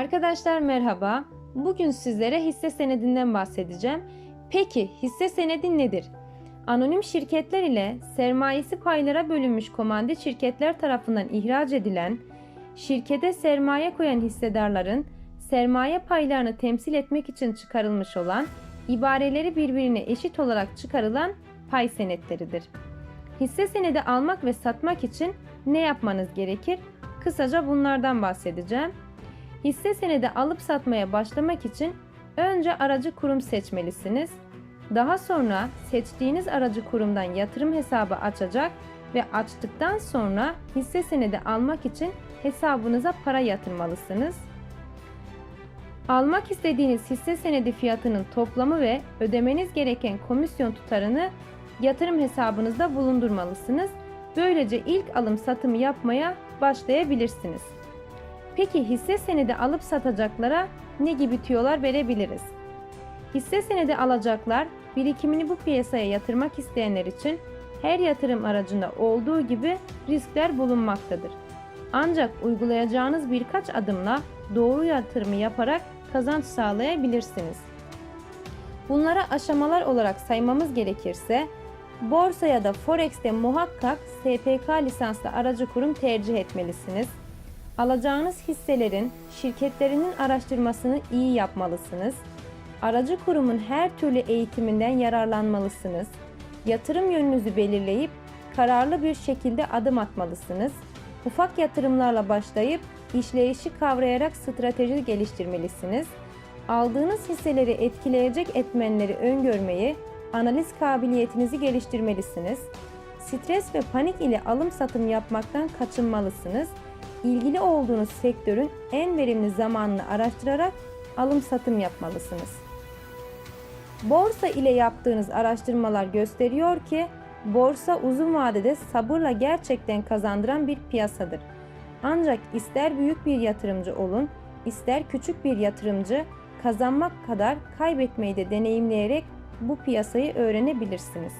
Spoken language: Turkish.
Arkadaşlar merhaba. Bugün sizlere hisse senedinden bahsedeceğim. Peki hisse senedi nedir? Anonim şirketler ile sermayesi paylara bölünmüş komandit şirketler tarafından ihraç edilen, şirkete sermaye koyan hissedarların sermaye paylarını temsil etmek için çıkarılmış olan, ibareleri birbirine eşit olarak çıkarılan pay senetleridir. Hisse senedi almak ve satmak için ne yapmanız gerekir? Kısaca bunlardan bahsedeceğim. Hisse senedi alıp satmaya başlamak için önce aracı kurum seçmelisiniz. Daha sonra seçtiğiniz aracı kurumdan yatırım hesabı açacak ve açtıktan sonra hisse senedi almak için hesabınıza para yatırmalısınız. Almak istediğiniz hisse senedi fiyatının toplamı ve ödemeniz gereken komisyon tutarını yatırım hesabınızda bulundurmalısınız. Böylece ilk alım satımı yapmaya başlayabilirsiniz. Peki hisse senedi alıp satacaklara ne gibi tüyolar verebiliriz? Hisse senedi alacaklar birikimini bu piyasaya yatırmak isteyenler için her yatırım aracında olduğu gibi riskler bulunmaktadır. Ancak uygulayacağınız birkaç adımla doğru yatırımı yaparak kazanç sağlayabilirsiniz. Bunlara aşamalar olarak saymamız gerekirse borsa ya da forex'te muhakkak SPK lisanslı aracı kurum tercih etmelisiniz. Alacağınız hisselerin şirketlerinin araştırmasını iyi yapmalısınız. Aracı kurumun her türlü eğitiminden yararlanmalısınız. Yatırım yönünüzü belirleyip kararlı bir şekilde adım atmalısınız. Ufak yatırımlarla başlayıp işleyişi kavrayarak strateji geliştirmelisiniz. Aldığınız hisseleri etkileyecek etmenleri öngörmeyi, analiz kabiliyetinizi geliştirmelisiniz. Stres ve panik ile alım satım yapmaktan kaçınmalısınız ilgili olduğunuz sektörün en verimli zamanını araştırarak alım satım yapmalısınız. Borsa ile yaptığınız araştırmalar gösteriyor ki borsa uzun vadede sabırla gerçekten kazandıran bir piyasadır. Ancak ister büyük bir yatırımcı olun, ister küçük bir yatırımcı kazanmak kadar kaybetmeyi de deneyimleyerek bu piyasayı öğrenebilirsiniz.